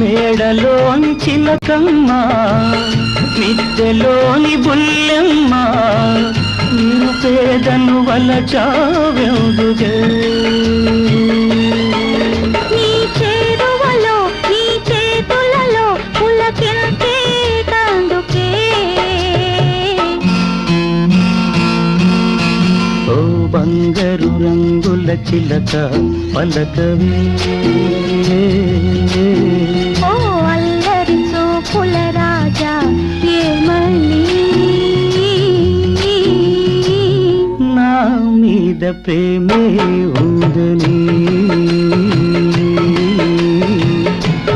మేడలోని చిలకమ్మ మిద్దెలోని బుల్లెమ్మ మీరు పేదను వలచావెందుగే బంగారు రంగుల చిలక పలకవే. మీద ప్రేమే ఉందని.